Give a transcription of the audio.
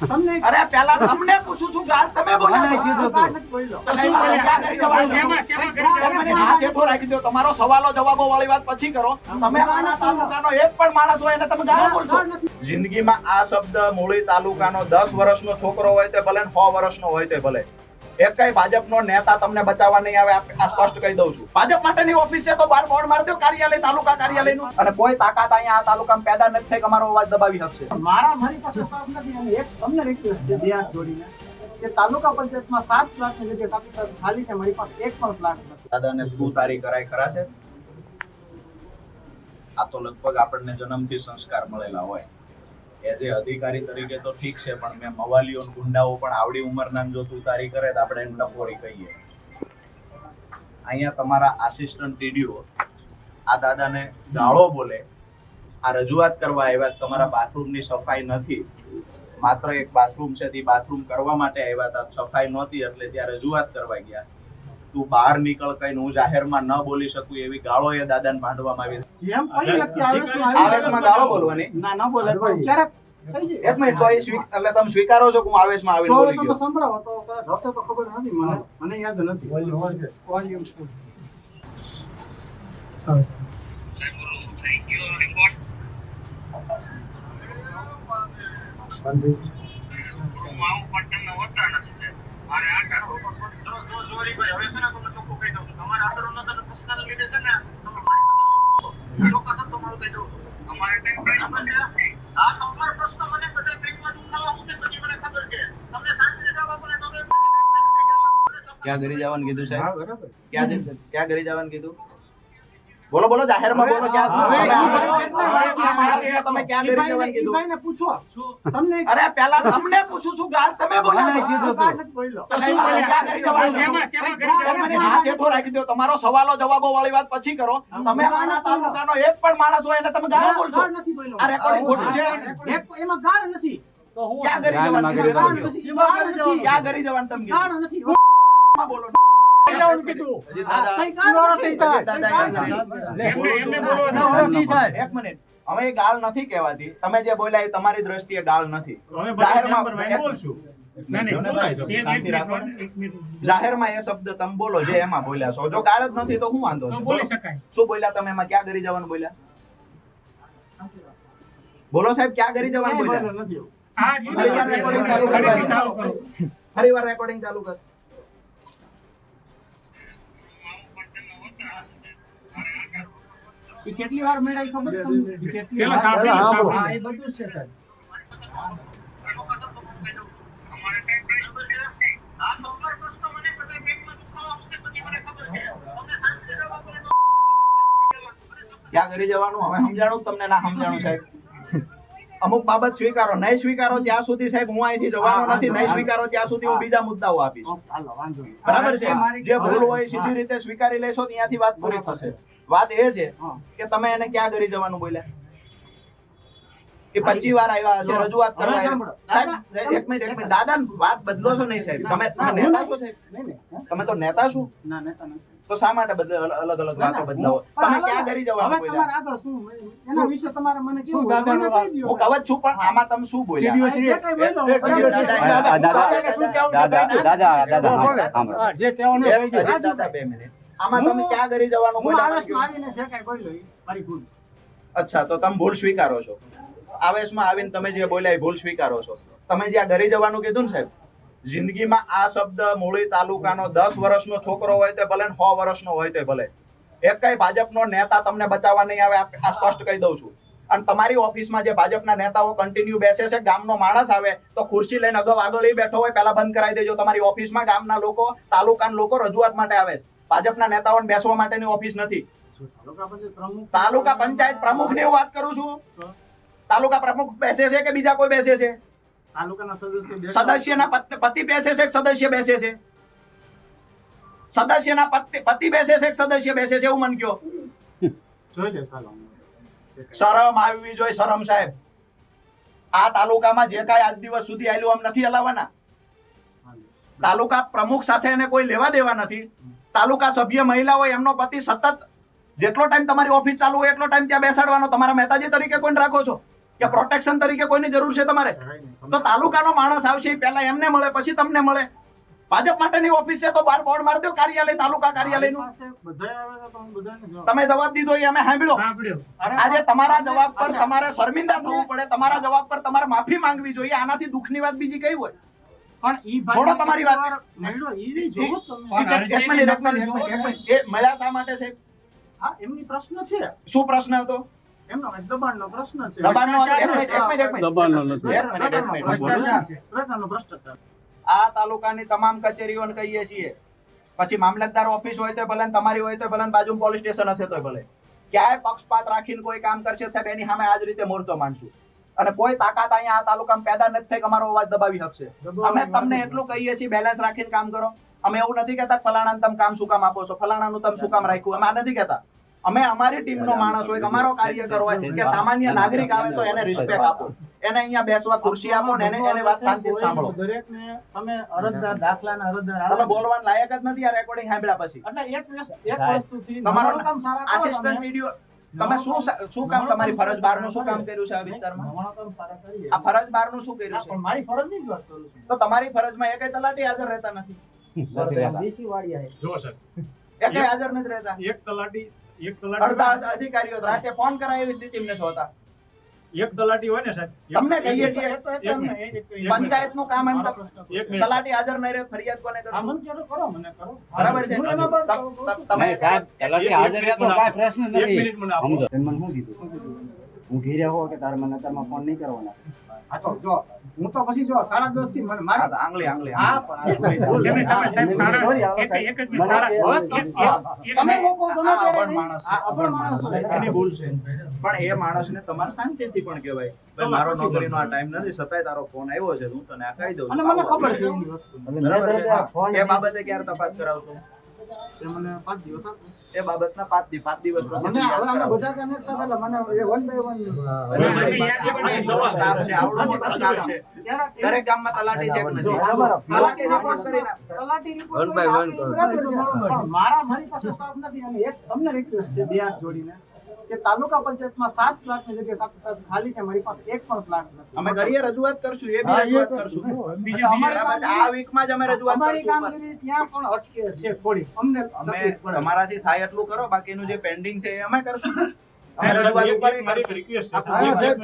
તમને અરે પેલા તમને પૂછું છું ગાળ તમે બોલો હાથ રાખી દો. તમારો સવાલો જવાબો વાળી વાત પછી કરો. તમે આના તાલુકાનો એક પણ માણસ હોય એને તમે ગાળ બોલશો. જિંદગીમાં આ શબ્દ મૂળી તાલુકાનો દસ વર્ષનો છોકરો હોય તે ભલે ને સો વર્ષનો હોય તે ભલે. એક કઈ ભાજપનો નેતા તમને બચાવવા નહીં આવે આ સ્પષ્ટ કહી દઉં છું. ભાજપ માટેની ઓફિસ છે તો બાર બોર્ડ મારી દો કાર્યાલય તાલુકા કાર્યાલયનું. અને કોઈ તાકાત અહીંયા આ તાલુકામાં પેદા નથી થઈ કે અમારો અવાજ દબાવી શકશે. મારા મારી પાસે સ્ટાફ નથી અને એક તમને રિક્વેસ્ટ છે બે હાથ જોડીને કે તાલુકા પંચાયતમાં સાત પ્લાટની જગ્યાએ સાથે સાથે ખાલી છે મારી પાસે એક પણ પ્લાટ નથી. દાદાને શું તારી કરાય ખરા છે? આ તો લગભગ આપણને જન્મથી સંસ્કાર મળેલા હોય. એઝ એ અધિકારી તરીકે તો ઠીક છે, પણ મેં મવાલીઓ ગુંડાઓ પણ આવડી ઉંમરના જો તું તારી કરે તો આપણે એમ ટકોરી કહીએ. અહીંયા તમારા આસિસ્ટન્ટ ટીડીઓ આ દાદાને ગાળો બોલે, આ રજૂઆત કરવા આવ્યા, તમારા બાથરૂમની સફાઈ નથી. માત્ર એક બાથરૂમ છે, તે બાથરૂમ કરવા માટે આવ્યા હતા, સફાઈ નહોતી એટલે ત્યાં રજૂઆત કરવા ગયા. તું બહાર નીકળ કઈ હું જાહેરમાં ન બોલી શકું એવી ગાળો એ દાદાને ભાંડવામાં આવી જેમ કોઈ વ્યક્તિ આવેશમાં આવી આવેશમાં ગાળો બોલવાની. ના ના બોલે ક્યારેક એક મિનિટ તો એ એટલે તમે સ્વીકારો છો કે હું આવેશમાં આવીને બોલી ગયો? સંભળાવો તો કદાચ હશે તો ખબર નથી મને મને યાદ નથી. વોલ્યુમ ફૂલ ક્યાં ઘરે જવાનું કીધું હા સાહેબ ક્યાં ઘરે જવાનું કીધું? બોલો બોલો જાહેરમાં બોલો ક્યાં તમે ક્યાં કીધું? પૂછો. તમને અરે પેલા તમને પૂછું છું ગાળ તમે હેઠો રાખી દો તમારો સવાલો જવાબો વાળી વાત પછી કરો. તમે આના તાલુકાનો એક પણ માણસ હોય એટલે તમે ગાળ બોલશો. નથી આ રેકોર્ડિંગ ખોટું છે. એમાં ગાળ નથી. ક્યાં ઘરે જવાનું ક્યાં ઘરે જવાનું તમે કીધું? નથી. બોલો. કીધું. ગાળ એક. મિનિટ. હવે એ ગાળ નથી કહેવાતી. તમે જે બોલ્યા એ તમારી દ્રષ્ટિએ ગાળ નથી. જાહેરમાં એ શબ્દ તમે બોલો જે એમાં બોલ્યા છો. જો ગાળ જ નથી તો હું વાંધો તો બોલી શકાય. શું બોલ્યા તમે? એમાં ક્યાં કરી જવાનું બોલ્યા? બોલો સાહેબ ક્યાં કરી જવાનું બોલ્યા. ફરી વાર રેકોર્ડિંગ ચાલુ કર. ઈ કેટલી વાર મેળાઈ ખબર તમને? કેટલી વાર? સાંભળ્યું, હા, એ બધું છે સર ક્યાં ઘરે જવાનું? હવે સમજાણું તમને ના સમજાણું સાહેબ. અમુક બાબત સ્વીકારો નહીં સ્વીકારો ત્યાં સુધી સાહેબ હું અહીંથી જવાનો નથી. નહીં સ્વીકારો ત્યાં સુધી હું બીજા મુદ્દાઓ આપીશ. હાલો, વાંધો નહીં. બરાબર છે? જે ભૂલ હોય સીધી રીતે સ્વીકારી લેશો ત્યાંથી વાત પૂરી થશે. વાત એ છે કે તમે એને ક્યાં ઘરે જવાનું બોલ્યા? એ પચી વાર આવ્યા છે રજૂઆત કરવા. સાહેબ એક મિનિટ એક મિનિટ. દાદા વાત બદલો છો નહીં સાહેબ. તમે નેતા છો સાહેબ? તમે તો નેતા છો? ના, નેતા નથી. તો શા માટે અલગ અલગ વાતો બદલાવો? તમે ક્યાં ઘરે જવાનું બોલ્યા? આગળ શું? એના વિશે તમારે મને શું દ્યો. હું કવચ છું પણ આમાં તમે શું બોલ્યા. દાદા- દાદા? દાદા દાદા જે કહેવાનું દાદા બે મિનિટ. આમાં તમે ક્યાં ઘરે જવાનું હું આવેશ. આવીને જે કાંઈ બોલ્યો મારી ભૂલ અચ્છા તો તમે ભૂલ સ્વીકારો છો. આવેશમાં આવીને તમે જે બોલ્યા એ ભૂલ સ્વીકારો છો. તમે જ્યાં ઘરે જવાનું કીધું ને સાહેબ જિંદગીમાં આ શબ્દ મૂળી તાલુકાનો દસ વર્ષનો છોકરો હોય તે ભલે સો વર્ષનો હોય તે ભલે. એક કઈ ભાજપનો નેતા તમને બચાવવા નહીં આવે આ આ સ્પષ્ટ કહી દઉં છું. અને તમારી ઓફિસમાં જે ભાજપના નેતાઓ કન્ટિન્યુ બેસે છે ગામનો માણસ આવે તો ખુરશી લઈને અગાઉ આગળ એ બેઠો હોય પહેલા બંધ કરાવી દેજો. તમારી ઓફિસમાં ગામના લોકો તાલુકાના લોકો રજૂઆત માટે આવે છે. ભાજપના નેતાઓને બેસવા માટેની ઓફિસ નથી. તાલુકા પંચાયત પ્રમુખની વાત કરું છું. તાલુકા પ્રમુખ બેસે છે કે બીજા કોઈ બેસે છે? સદસ્યના પતિ બેસે છે સદસ્ય બેસે છે? સદસ્યના પતિ બેસે છે સદસ્ય બેસે છે એવું મન કયો. શરમ આવી જોઈએ શરમ સાહેબ. આ તાલુકામાં જે કાંઈ આજ દિવસ સુધી આવેલું આમ નથી હલાવવાના. તાલુકા પ્રમુખ સાથે એને કોઈ લેવા દેવા નથી. તાલુકા સભ્ય મહિલા હોય એમનો પતિ સતત જેટલો ટાઈમ તમારી ઓફિસ ચાલુ હોય એટલો ટાઈમ ત્યાં બેસાડવાનો. તમારા મહેતાજી તરીકે કોઈને રાખો છો? કે પ્રોટેક્શન તરીકે કોઈની જરૂર છે તમારે? તો તાલુકાનો માણસ આવશે પહેલા એમને મળે પછી તમને મળે. ભાજપ માટેની ઓફિસ છે તો બાર બોર્ડ મારી દો કાર્યાલય તાલુકા કાર્યાલયનું. તમે જવાબ દીધો એ અમે સાંભળ્યો. સાંભળ્યો. આજે તમારા જવાબ પર તમારે શર્મિંદા થવું પડે તમારા જવાબ પર તમારે માફી માંગવી જોઈએ. આનાથી દુઃખની વાત બીજી કઈ હોય? પણ ઈ છોડો તમારી વાત. મળ્યો ઈ જોવો તમે. એક- એક- એક મિનિટ, એક મિનિટ, એક મિનિટ, એ મળ્યા શા માટે છે? હા એમની પ્રશ્ન છે. શું પ્રશ્ન હતો? એમનો દબાણનો પ્રશ્ન છે. દબાણનો એક મિનિટ, એક મિનિટ, એક મિનિટ. દબાણનો નથી. એક મિનિટ, એક મિનિટ. ભ્રષ્ટાચાર છે. પ્રજાનો ભ્ષ્ટાચાર આ તાલુકાની તમામ કચેરીઓને કહીએ છીએ. પછી મામલતદાર ઓફિસ હોય તો ભલે તમારી હોય તો ભલે બાજુ પોલીસ સ્ટેશન હશે તો ભલે. ક્યાંય પક્ષપાત રાખીને કોઈ કામ કરશે સાહેબ એની સામે આ જ રીતે મોરચો માંડશું અને કોઈ તાકાત અહીંયા આ તાલુકામાં પેદા નથી થઈ કે અમારો અવાજ દબાવી શકશે. અમે તમને એટલું કહીએ છીએ બેલેન્સ રાખીને કામ કરો. અમે એવું નથી કહેતા કે ફલાણાને તમે કામ શું કામ આપો છો? ફલાણાનું તમે શું કામ રાખ્યું? અમે આ નથી કહેતા. અમે અમારી ટીમનો માણસ હોય અમારો કાર્યકર હોય કે સામાન્ય નાગરિક આવે તો એને રિસ્પેક્ટ આપો. એને અહીંયા બેસવા ખુરશી આપો ને એને એને વાત શાંતિ સાંભળો. દરેકને તમે અરજદાર દાખલાના અરજદાર તમે બોલવાનું લાયક જ નથી આ રેકોર્ડિંગ સાંભળ્યા પછી. એટલે એક વસ્તુ- એક વસ્તુ તમારો કામ સારા આસિસ્ટન્ટ. વીડિયો તમે શું શું કામ તમારી ફરજ બહારનું શું કામ કર્યું છે આ વિસ્તારમાં. આ ફરજ બહારનું શું કર્યું પણ છે? મારી ફરજની જ વાત કરું છું. તો તમારી ફરજમાં એકેય તલાટી હાજર રહેતા નથી. દેશી વાડિયા છે. જો સર. એકેય હાજર નથી રહેતા. એક તલાટી એક તલાટી અડધા અધિકારીઓ રાતે ફોન કરાય એવી સ્થિતિ નથી હોતા. એક તલાટી હોય ને સાહેબ તમને કહીએ છીએ. પંચાયત પંચાયતનું કામ એમ. તલાટી હાજર નહીં રહે ફરિયાદ કોને કરો, કરો, મને કરો. બરાબર છે. તમ- સાહેબ તલાટી હાજર રહે તો કાઈ પ્રશ્ન એક મિનિટ મને આપો. મને શું કીધું? હું ઘેરે હો કે તારે મને અત્યારમાં ફોન નહીં કરવાના? હા, તો જો હું તો પછી જો સાડા દસથી મને હા, આંગળી આંગળી હા, પણ તમે સાહેબ એક એક જ લોકો માણસ છે, માણસ એની ભૂલ છે. પણ એ માણસને તમારે શાંતિથી પણ કહેવાય. ભાઈ મારો નોકરીનો આ ટાઈમ નથી છતાંય તારો ફોન આવ્યો છે હું તને આ કહી દઉં અને મને ખબર છે એ બાબતે ક્યારે તપાસ કરાવશો એ મને પાંચ દિવસ એ બાબતના પાંચ દિવસ પાંચ દિવસ પછી મને હવે અમે બધા connect સાથે એટલે મને એ પણ એ સવાલ સ્ટાફ છે આવડો મોટો સ્ટાફ છે. દરેક ગામમાં તલાટી છે બરાબર. તલાટી report કરીને તલાટી report One by કરીને one આપી બરાબર છે. પણ મારા મારી પાસે સ્ટાફ નથી અને એક તમને રિક્વેસ્ટ છે બે હાથ જોડીને. કે તાલુકા પંચાયતમાં સાત પ્લાટની જગ્યાએ સાથે સાથે ખાલી છે મારી પાસે એક પણ પ્લાટ નથી અમે કરીએ રજૂઆત કરશું એ બી રજૂઆત કરશું. બીજી- આ વીકમાં જ અમે રજૂઆત અમારી. કામગીરી ત્યાં પણ અટકે છે થોડી અમને અમે અમારાથી. થાય એટલું કરો બાકીનું જે પેન્ડિંગ છે એ અમે કરશું સાહેબ, રજૂઆત ઉપર મારી રિક્વેસ્ટ છે હા, સાહેબ. સાહેબ.